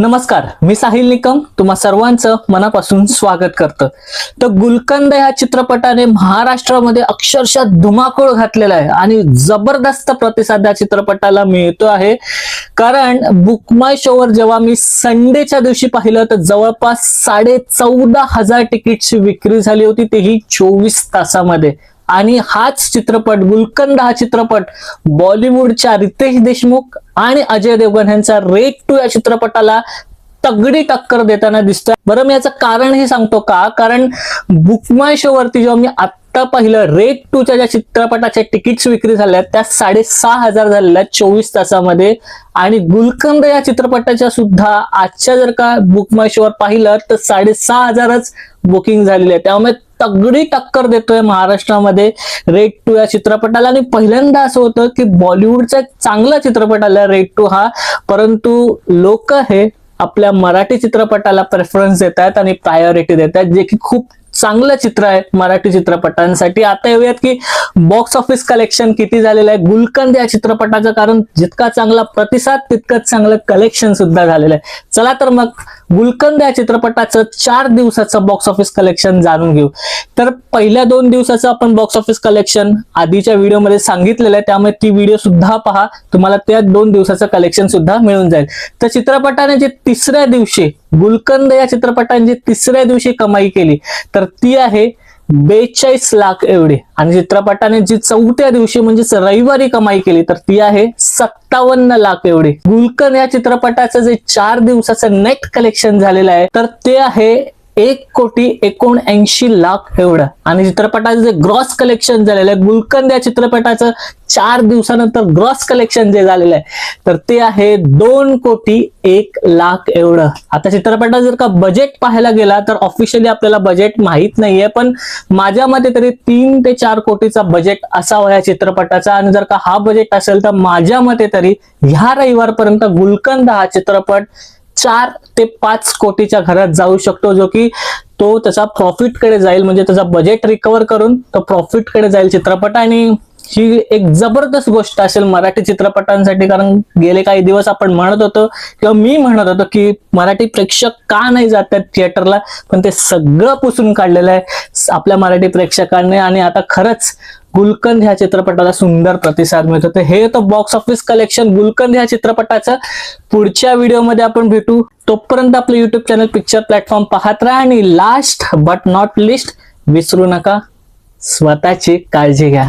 नमस्कार मी साहिल निकम. तुम्हा सर्वांचं मनापासून स्वागत करतं. तर गुलकंद ह्या चित्रपटाने महाराष्ट्रामध्ये अक्षरशः धुमाकूळ घातलेला आहे आणि जबरदस्त प्रतिसाद या चित्रपटाला मिळतो आहे. कारण बुक माय शोवर जेव्हा मी संडेच्या दिवशी पाहिलं तर जवळपास साडे चौदा हजार तिकीटची विक्री झाली होती तेही चोवीस तासामध्ये. आणि हाच चित्रपट गुलकंद हा चित्रपट बॉलिवूडच्या रितेश देशमुख आणि अजय देवगण यांचा रेट टू या चित्रपटाला तगडी टक्कर देताना दिसतोय. बरं मी याचं कारण हे सांगतो का? कारण बुकमाय शो वरती जेव्हा मी आत्ता पाहिलं रेट टूच्या ज्या चित्रपटाच्या तिकीट्स विक्री झाल्या त्या साडेसहा हजार झालेल्या चोवीस तासामध्ये. आणि गुलकंद या चित्रपटाच्या सुद्धा आजच्या जर का बुकमाय शोवर पाहिलं तर साडेसहा हजारच बुकिंग झालेली आहे. त्यामुळे तगडी टक्कर देतोय महाराष्ट्रामध्ये. रेड टू या चित्रपटाला आणि पहिल्यांदा असं होतं की बॉलिवूडचा एक चांगला चित्रपट आला रेड टू हा. परंतु लोक हे आपल्या मराठी चित्रपटाला प्रेफरन्स देत आहेत आणि प्रायोरिटी देत आहेत जे की खूप चांगलं चित्र आहे मराठी चित्रपटांसाठी. आता येऊयात की बॉक्स ऑफिस कलेक्शन किती झालेलं आहे. गुलकंद या चित्रपटाचं कारण जितका चांगला प्रतिसाद तितकंच चांगलं कलेक्शन सुद्धा झालेलं आहे. चला तर मग गुलकंद या चित्रपटाचं चार दिवसाचं बॉक्स ऑफिस कलेक्शन जाणून घेऊ. तर पहिल्या दोन दिवसाचं आपण बॉक्स ऑफिस कलेक्शन आधीच्या व्हिडिओमध्ये सांगितलेलं आहे. त्यामुळे ती व्हिडिओ सुद्धा पहा. तुम्हाला त्या दोन दिवसाचं कलेक्शन सुद्धा मिळून जाईल. तर चित्रपटाने जे तिसऱ्या दिवशी गुलकंद या चित्रपटाने जी तिसऱ्या दिवशी कमाई केली तर ती आहे बेचाळीस लाख एवढी. आणि चित्रपटाने जी चौथ्या दिवशी म्हणजेच रविवारी कमाई केली तर ती आहे सत्तावन्न लाख एवढी. गुलकन या चित्रपटाचं जे चार दिवसाचं नेट कलेक्शन झालेलं आहे तर ते आहे एक कोटी एकोणऐंशी लाख एवढं. आणि चित्रपटाचं जे ग्रॉस कलेक्शन झालेलं आहे गुलकंद या चित्रपटाचं चार दिवसानंतर ग्रॉस कलेक्शन जे झालेलं आहे तर ते आहे दोन कोटी एक लाख एवढं. आता चित्रपटात जर का बजेट पाहायला गेला तर ऑफिशियली आपल्याला बजेट माहीत नाहीये पण माझ्या मते तरी तीन ते चार कोटीचा बजेट असावा या चित्रपटाचा. आणि जर का हा बजेट असेल तर माझ्या मते तरी ह्या रविवारपर्यंत गुलकंद हा चित्रपट चार ते पाच कोटीच्या घरात जाऊ शकतो जो की तो त्याचा प्रॉफिटकडे जाईल. म्हणजे त्याचा बजेट रिकवर करून तो प्रॉफिटकडे जाईल चित्रपट आणि ही एक जबरदस्त गोष्ट असेल मराठी चित्रपटांसाठी कारण गेले काही दिवस आपण म्हणत होतो किंवा मी म्हणत होतो की मराठी प्रेक्षक का नाही जात थिएटरला पण ते सगळं पुसून काढलेलं आहे आपल्या मराठी प्रेक्षकांनी. आणि आता खरंच गुलकंद ह्या चित्रपटाला सुंदर प्रतिसाद मिळतो. तर हे तर बॉक्स ऑफिस कलेक्शन गुलकंद ह्या चित्रपटाचं पुढच्या व्हिडिओमध्ये आपण भेटू. तोपर्यंत आपलं युट्यूब चॅनल पिक्चर प्लॅटफॉर्म पाहत राहा आणि लास्ट बट नॉट लिस्ट विसरू नका स्वतःची काळजी घ्या.